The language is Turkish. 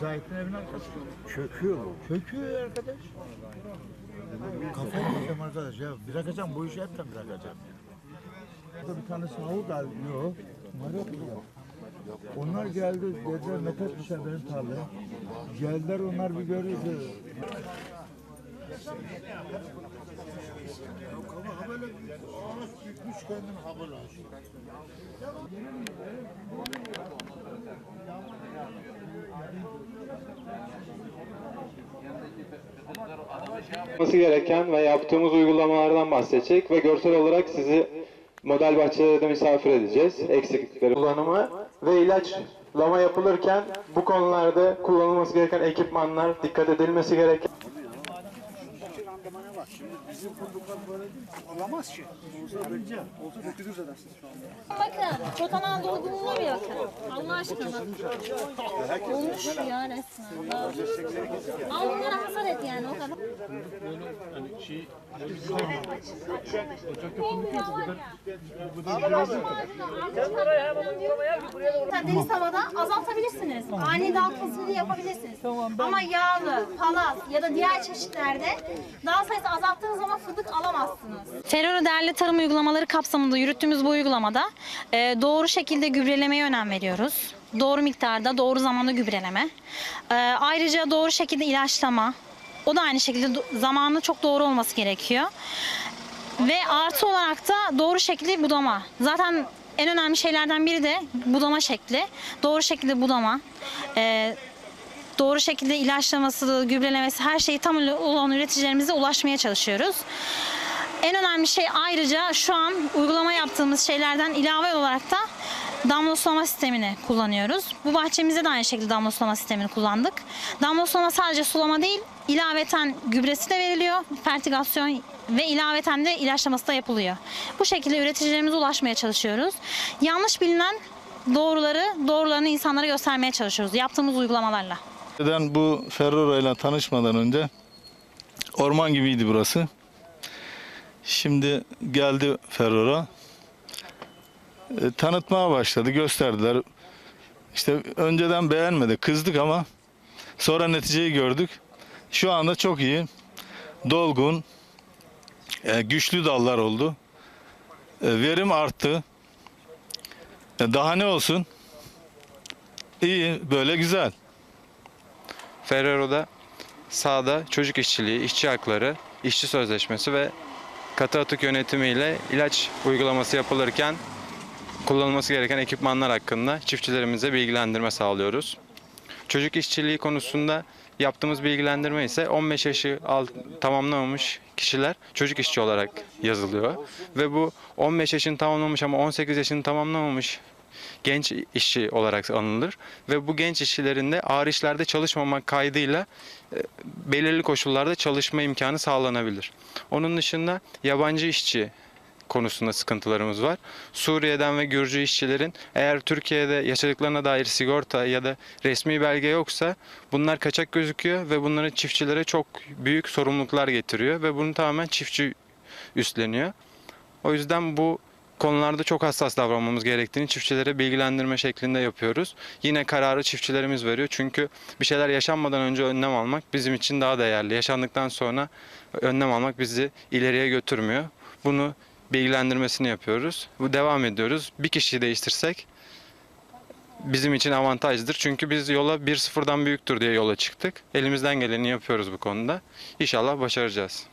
Zahit'in arkası. Çöküyor mu? Çöküyor arkadaş. Kafayı yiyeceğim arkadaş ya. Bırakacağım bu işi hepten bırakacağım. Burada bir tane sahu burada. Onlar geldi dediler Mete etmişler benim tarlaya. Geldiler onlar bir görürdü. Böyle böyle ağaç. yapılması gereken ve yaptığımız uygulamalardan bahsedecek ve görsel olarak sizi model bahçelerde misafir edeceğiz. Eksiklikleri kullanımı ve ilaçlama yapılırken bu konularda kullanılması gereken ekipmanlar, dikkat edilmesi gereken Olamaz ki. Olsa vereceğim. Olsa götürürüz edersiniz şu anda. Bakın, çotanan dolgunluğuna bir bakın. Allah aşkına. Olmuş ya resmen. Al bunları hasar et yani o kadar. Sen deniz havada azaltabilirsiniz. Ani dal kesimi yapabilirsiniz. Ama yağlı, palas ya da diğer çeşitlerde dal sayısı azalttığınız zaman fındık alamazsınız. Terörü değerli tarım uygulamaları kapsamında yürüttüğümüz bu uygulamada e, doğru şekilde gübrelemeye önem veriyoruz. Doğru miktarda, doğru zamanda gübreleme. E, ayrıca doğru şekilde ilaçlama. O da aynı şekilde zamanı çok doğru olması gerekiyor. Ve artı olarak da doğru şekilde budama. Zaten en önemli şeylerden biri de budama şekli. Doğru şekilde budama. E, doğru şekilde ilaçlaması, gübrelemesi her şeyi tam olan üreticilerimize ulaşmaya çalışıyoruz. En önemli şey ayrıca şu an uygulama yaptığımız şeylerden ilave olarak da damla sulama sistemini kullanıyoruz. Bu bahçemizde de aynı şekilde damla sulama sistemini kullandık. Damla sulama sadece sulama değil, ilaveten gübresi de veriliyor, fertigasyon ve ilaveten de ilaçlaması da yapılıyor. Bu şekilde üreticilerimize ulaşmaya çalışıyoruz. Yanlış bilinen doğruları, doğrularını insanlara göstermeye çalışıyoruz yaptığımız uygulamalarla. Ben bu Ferrero ile tanışmadan önce orman gibiydi burası. Şimdi geldi Ferrero. E, tanıtmaya başladı, gösterdiler. İşte önceden beğenmedi, kızdık ama sonra neticeyi gördük. Şu anda çok iyi, dolgun, e, güçlü dallar oldu. E, verim arttı. E, daha ne olsun? İyi, böyle güzel. Ferrero'da sahada çocuk işçiliği, işçi hakları, işçi sözleşmesi ve katı atık yönetimiyle ilaç uygulaması yapılırken kullanılması gereken ekipmanlar hakkında çiftçilerimize bilgilendirme sağlıyoruz. Çocuk işçiliği konusunda yaptığımız bilgilendirme ise 15 yaşı alt, tamamlamamış kişiler çocuk işçi olarak yazılıyor. Ve bu 15 yaşını tamamlamış ama 18 yaşını tamamlamamış genç işçi olarak anılır ve bu genç işçilerin de ağır işlerde çalışmamak kaydıyla e, belirli koşullarda çalışma imkanı sağlanabilir. Onun dışında yabancı işçi konusunda sıkıntılarımız var. Suriye'den ve Gürcü işçilerin eğer Türkiye'de yaşadıklarına dair sigorta ya da resmi belge yoksa bunlar kaçak gözüküyor ve bunların çiftçilere çok büyük sorumluluklar getiriyor ve bunu tamamen çiftçi üstleniyor. O yüzden bu konularda çok hassas davranmamız gerektiğini çiftçilere bilgilendirme şeklinde yapıyoruz. Yine kararı çiftçilerimiz veriyor. Çünkü bir şeyler yaşanmadan önce önlem almak bizim için daha değerli. Yaşandıktan sonra önlem almak bizi ileriye götürmüyor. Bunu bilgilendirmesini yapıyoruz. Bu devam ediyoruz. Bir kişiyi değiştirsek bizim için avantajdır. Çünkü biz yola bir sıfırdan büyüktür diye yola çıktık. Elimizden geleni yapıyoruz bu konuda. İnşallah başaracağız.